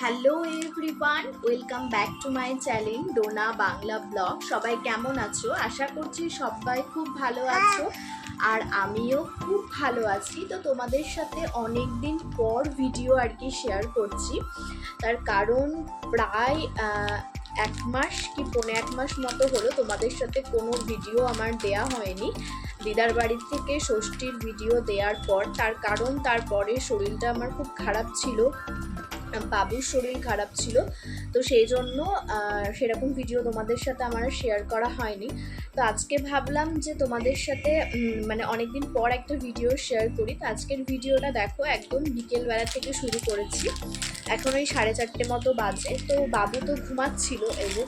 Hello everyone welcome back to my channel Dona Bangla blog সবাই কেমন আছো? আশা করছি সবাই খুব ভালো আছো আর আমিও খুব ভালো আছি। তো তোমাদের সাথে অনেক দিন পর ভিডিও আর কি শেয়ার করছি। তার কারণ প্রায় এক মাস কি পৌনে এক মাস মতো হলো তোমাদের সাথে কোনো ভিডিও আমার দেয়া হয়নি। দিদার বাড়ির থেকে ষষ্ঠীর ভিডিও দেওয়ার পর, তার কারণ তারপরে শরীরটা আমার খুব খারাপ ছিল। বাবুর শরীর খারাপ ছিল। তো সেই জন্য সেরকম ভিডিও তোমাদের সাথে আমার শেয়ার করা হয়নি। তো আজকে ভাবলাম যে তোমাদের সাথে মানে অনেকদিন পর একটা ভিডিও শেয়ার করি। তো আজকের ভিডিওটা দেখো, একদম বিকেলবেলা থেকে শুরু করেছি। এখন ওই সাড়ে চারটে মতো বাজে। তো বাবু তো ঘুমাচ্ছিল যে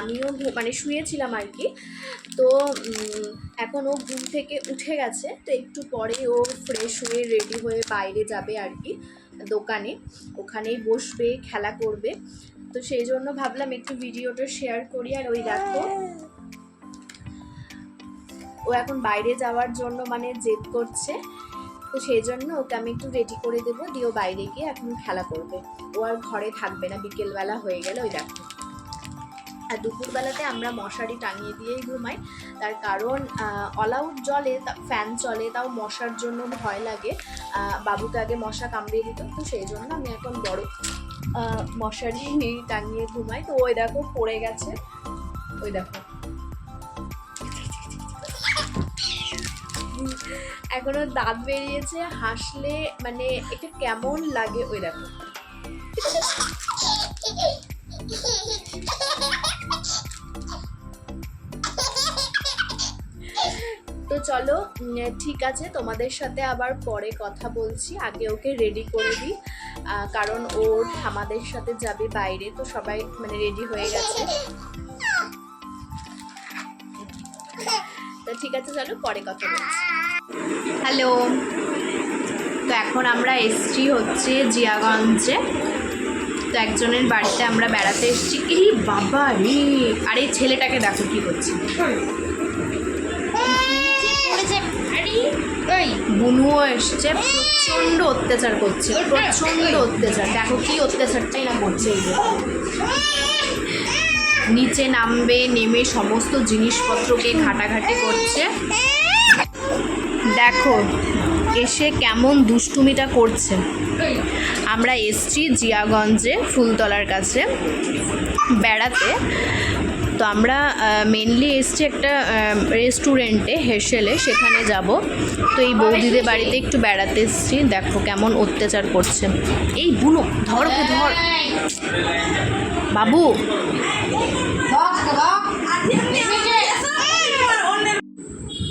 আমিও মানে শুয়েছিলাম আর কি। তো এখন ও ঘুম থেকে উঠে গেছে। তো একটু পরে ও ফ্রেশ হয়ে রেডি হয়ে বাইরে যাবে আর কি। দোকানে, ওখানেই বসবে, খেলা করবে। তো সেই জন্য ভাবলাম একটু ভিডিওটা শেয়ার করি আর ওই দেখো। ও এখন বাইরে যাওয়ার জন্য মানে জেদ করছে। তো সেই জন্য ওকে আমি একটু রেডি করে দেবো। দিয়ে ও বাইরে গিয়ে এখন খেলা করবে। ও আর ঘরে থাকবে না, বিকেলবেলা হয়ে গেলে, ওই দেখো। আর দুপুরবেলাতে আমরা মশারি টাঙিয়ে দিয়েই ঘুমাই। তার কারণ অল আউট জলে ফ্যান চলে, তাও মশার জন্য ভয় লাগে। বাবুকে আগে মশা কামড়িয়ে দিত, তো সেই জন্য আমি এখন বড় মশারি টাঙিয়ে ঘুমাই। তো ওই দেখো, পড়ে গেছে। ওই দেখো। এখনও দাঁত বেরিয়েছে, হাসলে মানে এটা কেমন লাগে, ওই দেখো। চলো ঠিক আছে, তোমাদের সাথে আবার পরে কথা বলছি, আগে ওকে রেডি করে দিই। কারণ ওর আমাদের সাথে যাবে বাইরে, তো সবাই মানে রেডি হয়ে গেছে। তো ঠিক আছে, চলো পরে কথা বলছি। হ্যালো তো এখন আমরা এসছি হচ্ছে জিয়াগঞ্জে। তো একজনের বাড়িতে আমরা বেড়াতে এসেছি। এই বাবা রে! আর এই ছেলেটাকে দেখো কি করছে। বুনুও এসছে, প্রচণ্ড অত্যাচার করছে, প্রচণ্ড অত্যাচার। দেখো কি অত্যাচারটাই না করছে এই নিচে নামবে, নেমে সমস্ত জিনিসপত্রকে ঘাটাঘাটি করছে। দেখো, এসে কেমন দুষ্টুমিটা করছে। আমরা এসছি জিয়াগঞ্জে ফুলতলার কাছে, বেড়াতে। তো আমরা মেনলি এসছি একটা রেস্টুরেন্টে হেসেলে, সেখানে যাব। তো এই বৌদিদের বাড়িতে একটু বেড়াতে এসছি। দেখো কেমন অত্যাচার করছে। এই বুনো, ধর ধর। বাবু।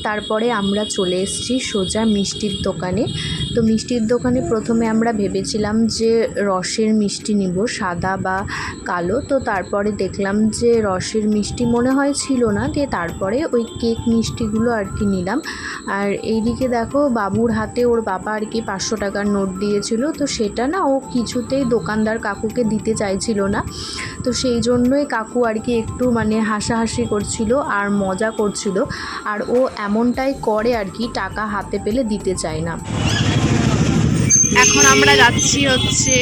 তারপরে আমরা চলে এসেছি সোজা মিষ্টির দোকানে। তো মিষ্টির দোকানে প্রথমে আমরা ভেবেছিলাম যে রসের মিষ্টি নিব, সাদা বা কালো। তো তারপরে দেখলাম যে রসের মিষ্টি মনে হয় ছিল না, দিয়ে তারপরে ওই কেক মিষ্টিগুলো আর কি নিলাম। আর এইদিকে দেখো, বাবুর হাতে ওর বাবা আর কি পাঁচশো টাকার নোট দিয়েছিল, তো সেটা না ও কিছুতেই দোকানদার কাকুকে দিতে চাইছিল না। তো সেই জন্যই কাকু আর কি একটু মানে হাসাহাসি করছিল আর মজা করছিল, আর ও এমনটাই করে আর কি টাকা হাতে পেলে দিতে চায় না। এখন আমরা যাচ্ছি হচ্ছে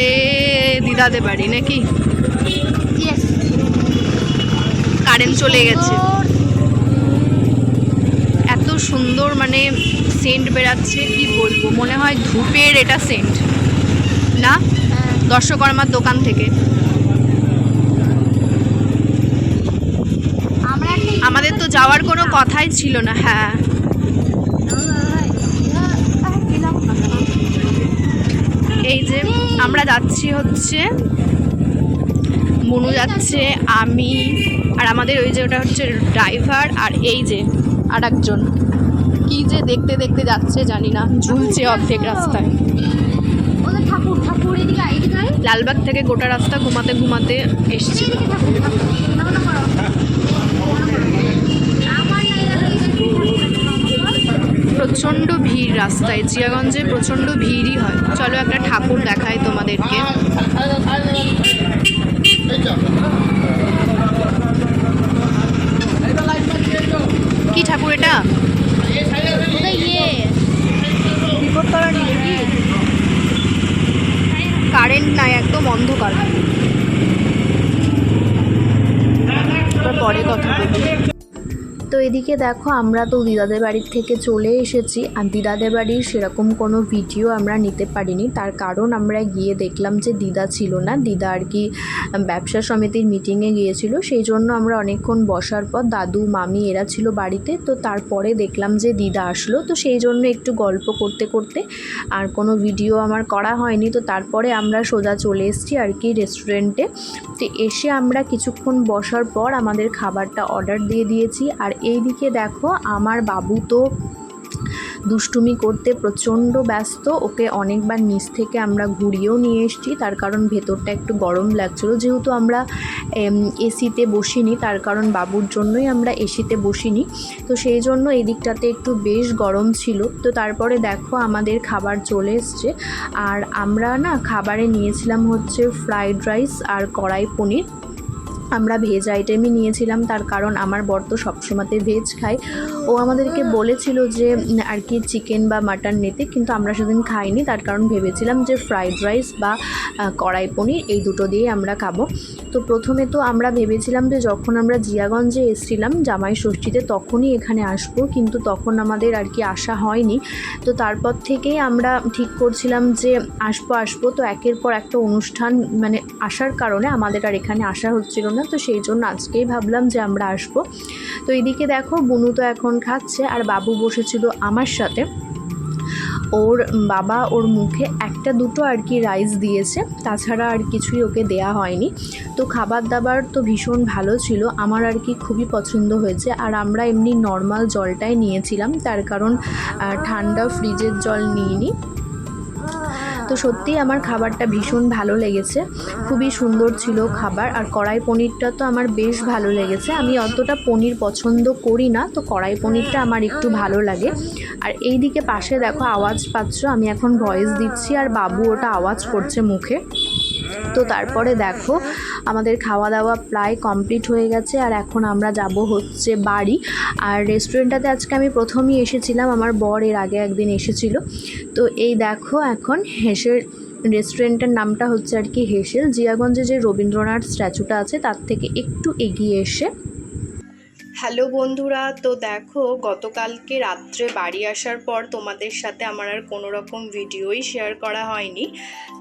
দিদাদের বাড়ি নাকি? কারেন্ট চলে গেছে। এত সুন্দর মানে সেন্ট বেরাচ্ছে কি বলব? মনে হয় ধূপের এটা সেন্ট না? দর্শকর্মার দোকান থেকে। আমাদের তো যাওয়ার কোনো কথাই ছিল না হ্যাঁ। এই যে আমরা যাচ্ছি হচ্ছে মনু যাচ্ছে আমি আর আমাদের ওই যে ওটা হচ্ছে ড্রাইভার আর এই যে আর একজন কি যে দেখতে দেখতে যাচ্ছে জানি না ঝুলছে অর্ধেক রাস্তায়। লালবাগ থেকে গোটা রাস্তা ঘুমাতে ঘুমাতে এসছি এদিকে ঠাকুর ঠাকুর নাও না করো আমার নাই দাদা, এদিকে ঠাকুর। প্রচণ্ড ভিড় রাস্তায়, জিয়াগঞ্জে প্রচণ্ড ভিড়ই হয়। চলো একটা ঠাকুর দেখায় তোমাদেরকে। কি ঠাকুর এটা? কারেন্ট নাই, একদম অন্ধকার। পরে কথা তো এদিকে দেখো, আমরা তো দিদাদের বাড়ির থেকে চলে এসেছি। আর দিদাদের বাড়ির সেরকম কোনো ভিডিও আমরা নিতে পারিনি। তার কারণ আমরা গিয়ে দেখলাম যে দিদা ছিল না। দিদা আর কি ব্যবসা সমিতির মিটিংয়ে গিয়েছিল। সেই জন্য আমরা অনেকক্ষণ বসার পর দাদু, মামি এরা ছিল বাড়িতে। তো তারপরে দেখলাম যে দিদা আসলো। তো সেই জন্য একটু গল্প করতে করতে আর কোনো ভিডিও আমার করা হয়নি। তো তারপরে আমরা সোজা চলে এসেছি আর কি রেস্টুরেন্টে তো এসে আমরা কিছুক্ষণ বসার পর আমাদের খাবারটা অর্ডার দিয়ে দিয়েছি। আর এইদিকে দেখো, আমার বাবু তো দুষ্টুমি করতে প্রচণ্ড ব্যস্ত। ওকে অনেকবার নিচ থেকে আমরা ঘুরিয়েও নিয়ে এসেছি, তার কারণ ভেতরটা একটু গরম লাগছিল। যেহেতু আমরা এসিতে বসিনি, তার কারণ বাবুর জন্যই আমরা এসিতে বসিনি। তো সেই জন্য এই দিকটাতে একটু বেশ গরম ছিল। তো তারপরে দেখো, আমাদের খাবার চলে এসছে। আর আমরা না, খাবারে নিয়েছিলাম হচ্ছে ফ্রাইড রাইস আর কড়াই পনির। আমরা ভেজ আইটেমই নিয়েছিলাম, তার কারণ আমার বর তো সবসময়তে ভেজ খায়। ও আমাদেরকে বলেছিল যে আর কি চিকেন বা মাটন নিতে, কিন্তু আমরা সেদিন খাইনি, তার কারণ ভেবেছিলাম যে ফ্রাইড রাইস বা কড়াই পনির এই দুটো দিয়েই আমরা খাব। তো প্রথমে তো আমরা ভেবেছিলাম যে যখন আমরা জিয়াগঞ্জে এসেছিলাম জামাই ষষ্ঠীতে, তখনই এখানে আসব, কিন্তু তখন আমাদের আর কি আসা হয়নি। তো তারপর থেকেই আমরা ঠিক করছিলাম যে, আসব আসব। তো একের পর একটা অনুষ্ঠান মানে আসার কারণে আমাদের আর এখানে আসা হচ্ছিল না। তো সেই জন্য আজকেই ভাবলাম যে আমরা আসব। তো এদিকে দেখো বুনু তো এখন খাচ্ছে আর বাবু বসেছিল আমার সাথে। ওর বাবা ওর মুখে একটা দুটো আর কি রাইস দিয়েছে, তাছাড়া আর কিছুই ওকে দেয়া হয়নি। তো খাবার দাবার তো ভীষণ ভালো ছিল, আমার আর কি খুবই পছন্দ হয়েছে। আর আমরা এমনি নর্মাল জলটাই নিয়েছিলাম, তার কারণ ঠান্ডা ফ্রিজের জল নিইনি। তো সত্যি আমার খাবারটা ভীষণ ভালো লেগেছে। খুবই সুন্দর ছিল খাবার আর কড়াই পনিরটা তো আমার বেশ ভালো লেগেছে। আমি অতটা পনির পছন্দ করি না, তো কড়াই পনিরটা আমার একটু ভালো লাগে। আর এই দিকে পাশে দেখো আওয়াজ পাচ্ছ, আমি এখন ভয়েস দিচ্ছি আর বাবু ওটা আওয়াজ করছে মুখে। তো তারপরে দেখো, আমাদের খাওয়া দাওয়া প্রায় কমপ্লিট হয়ে গেছে আর এখন আমরা যাব হচ্ছে বাড়ি। আর রেস্টুরেন্টটাতে আজকে আমি প্রথমেই এসেছিলাম, আমার বর এর আগে একদিন এসেছিল। তো এই দেখো এখন হেসের রেস্টুরেন্টের নামটা হচ্ছে আর কি হেসেল। জিয়াগঞ্জে যে রবীন্দ্রনাথ স্ট্যাচুটা আছে, তার থেকে একটু এগিয়ে এসে হ্যালো বন্ধুরা, তো দেখো গতকালকে রাত্রে বাড়ি আসার পর তোমাদের সাথে আমার আর কোনো রকম ভিডিওই শেয়ার করা হয়নি।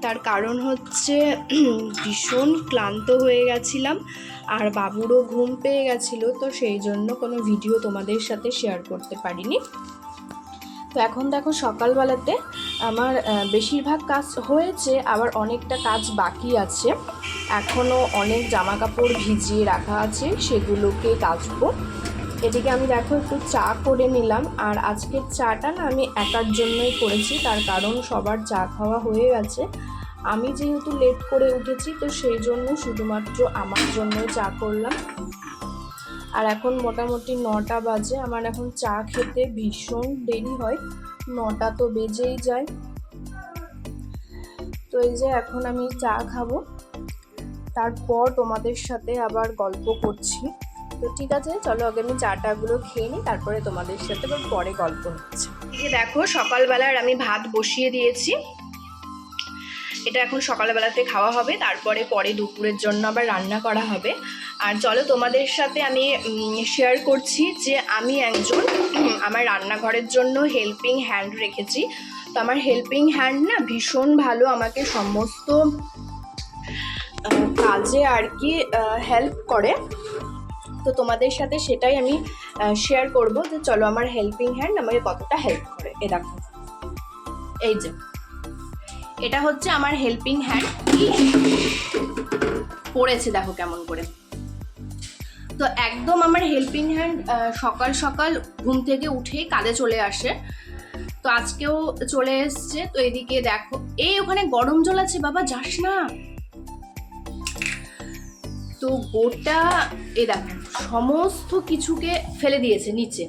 তার কারণ হচ্ছে, ভীষণ ক্লান্ত হয়ে গেছিলাম আর বাবুরও ঘুম পেয়ে গেছিল, তো সেই জন্য কোনো ভিডিও তোমাদের সাথে শেয়ার করতে পারিনি। তো এখন দেখো সকালবেলাতে আমার বেশিরভাগ কাজ হয়েছে, আবার অনেকটা কাজ বাকি আছে। এখনও অনেক জামা কাপড় ভিজিয়ে রাখা আছে, সেগুলোকে কাচবো। এদিকে আমি দেখো একটু চা করে নিলাম, আর আজকের চাটা না আমি একার জন্যই করেছি, তার কারণ সবার চা খাওয়া হয়ে গেছে। আমি যেহেতু লেট করে উঠেছি, তো সেই জন্য শুধুমাত্র আমার জন্য চা করলাম। আর এখন মোটামুটি নটা বাজে, আমার এখন চা খেতে ভীষণ দেরি হয়। নটা তো বেজেই যায়। তো এই যে এখন আমি চা খাব। তারপর তোমাদের সাথে আবার গল্প করছি। তো ঠিক আছে, চলো আগে আমি চাটাগুলো খেয়ে নিই, তারপরে তোমাদের সাথে পরে গল্প হচ্ছে। দেখো, সকালবেলার আমি ভাত বসিয়ে দিয়েছি। এটা এখন সকালবেলাতে খাওয়া হবে, তারপরে পরে দুপুরের জন্য আবার রান্না করা হবে। আর চলো তোমাদের সাথে আমি শেয়ার করছি যে আমি একজন, আমার রান্নাঘরের জন্য হেল্পিং হ্যান্ড রেখেছি। তো আমার হেল্পিং হ্যান্ড না ভীষণ ভালো, আমাকে সমস্ত কাজে আর কি হেল্প করে। তো তোমাদের সাথে সেটাই আমি শেয়ার করব যে চলো আমার হেল্পিং হ্যান্ড আমাকে কতটা হেল্প করে। এ দেখো। এই যে। এটা হচ্ছে আমার হেল্পিং হ্যান্ড পড়েছে দেখো কেমন করে। তো একদম আমার হেল্পিং হ্যান্ড সকাল সকাল ঘুম থেকে উঠেই কাজে চলে আসে। তো আজকেও চলে এসছে। তো এদিকে দেখো, এই ওখানে গরম জল আছে বাবা, যাস না। তো গোটা এ দেখো, সমস্ত কিছুকে ফেলে দিয়েছে নিচে।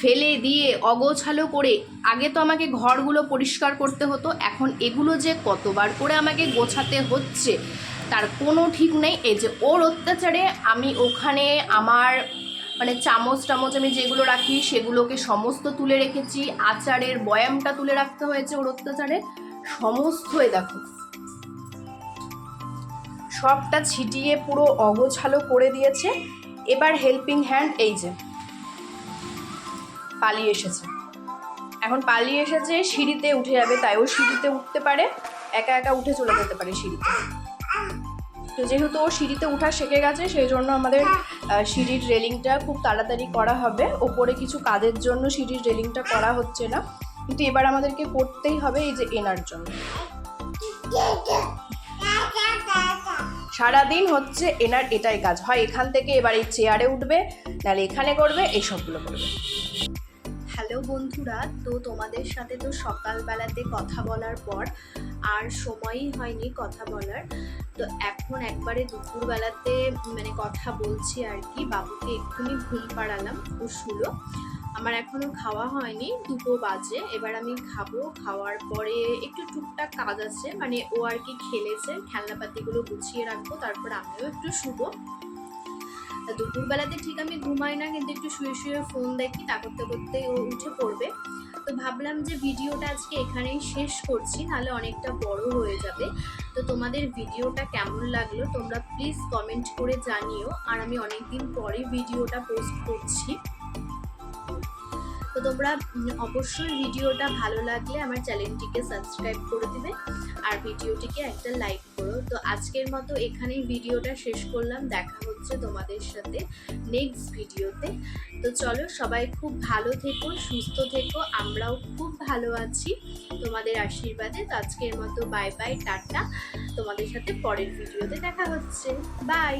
ফেলে দিয়ে, অগোছালো করে আগে তো আমাকে ঘরগুলো পরিষ্কার করতে হতো, এখন এগুলো যে কতবার করে আমাকে গোছাতে হচ্ছে, তার কোনো ঠিক নেই। এই যে ওর অত্যাচারে আমি ওখানে আমার মানে চামচ টামচ আমি যেগুলো রাখি সেগুলোকে সমস্ত তুলে রেখেছি, আচারের বয়ামটা তুলে রাখতে হয়েছে ওর অত্যাচারে, সমস্ত এ দেখো। সবটা ছিটিয়ে পুরো অগোছালো করে দিয়েছে। এবার হেল্পিং হ্যান্ড এই যে। পালিয়ে এসেছে। এখন পালিয়ে এসেছে, সিঁড়িতে উঠে যাবে, তাই ও সিঁড়িতে উঠতে পারে, একা একা উঠে চলে যেতে পারে সিঁড়িতে। তো যেহেতু ও সিঁড়িতে উঠা শিখে গেছে, সেই জন্য আমাদের সিঁড়ির রেলিংটা খুব তাড়াতাড়ি করা হবে। ওপরে কিছু কাজের জন্য সিঁড়ির রেলিংটা করা হচ্ছে না। কিন্তু এবার আমাদেরকে করতেই হবে এই যে এনার জন্য। সারাদিন হচ্ছে এনার এটাই কাজ। হয় এখান থেকে এবার এই চেয়ারে উঠবে, নাহলে এখানে করবে এইসবগুলো করবে। হ্যালো বন্ধুরা, তো তোমাদের সাথে তো সকালবেলাতে কথা বলার পর আর সময়ই হয়নি কথা বলার। তো এখন একবারে দুপুরবেলাতে মানে কথা বলছি আর কি, বাবুকে এক্ষুনি ঘুম পাড়ালাম, ও শুলো। আমার এখনও খাওয়া হয়নি, দুটো বাজে, এবার আমি খাব। খাওয়ার পরে একটু টুকটাক কাজ আছে মানে ও আর কি খেলেছে, খেলনাপাতিগুলো গুছিয়ে রাখব, তারপর আমিও একটু শুবো। তা দুপুরবেলাতে ঠিক আমি ঘুমাই না, কিন্তু একটু শুয়ে শুয়ে ফোন দেখি তা করতে করতে ও উঠে পড়বে। তো ভাবলাম যে ভিডিওটা আজকে এখানেই শেষ করছি, নাহলে অনেকটা বড় হয়ে যাবে। তো তোমাদের ভিডিওটা কেমন লাগল তোমরা প্লিজ কমেন্ট করে জানিও। আর আমি অনেকদিন পরে ভিডিওটা পোস্ট করছি। তো তোমরা অবশ্যই ভিডিওটা ভালো লাগলে আমার চ্যানেলটিকে সাবস্ক্রাইব করে দিবে আর ভিডিওটিকে একটা লাইক করো। তো আজকের মতো এখানেই ভিডিওটা শেষ করলাম। দেখা হচ্ছে তোমাদের সাথে নেক্সট ভিডিওতে। তো চলো, সবাই খুব ভালো থেকো, সুস্থ থেকো। আমরাও খুব ভালো আছি। তোমাদের আশীর্বাদে তো আজকের মতো বাই বাই টাটা। তোমাদের সাথে পরের ভিডিওতে দেখা হচ্ছে। বাই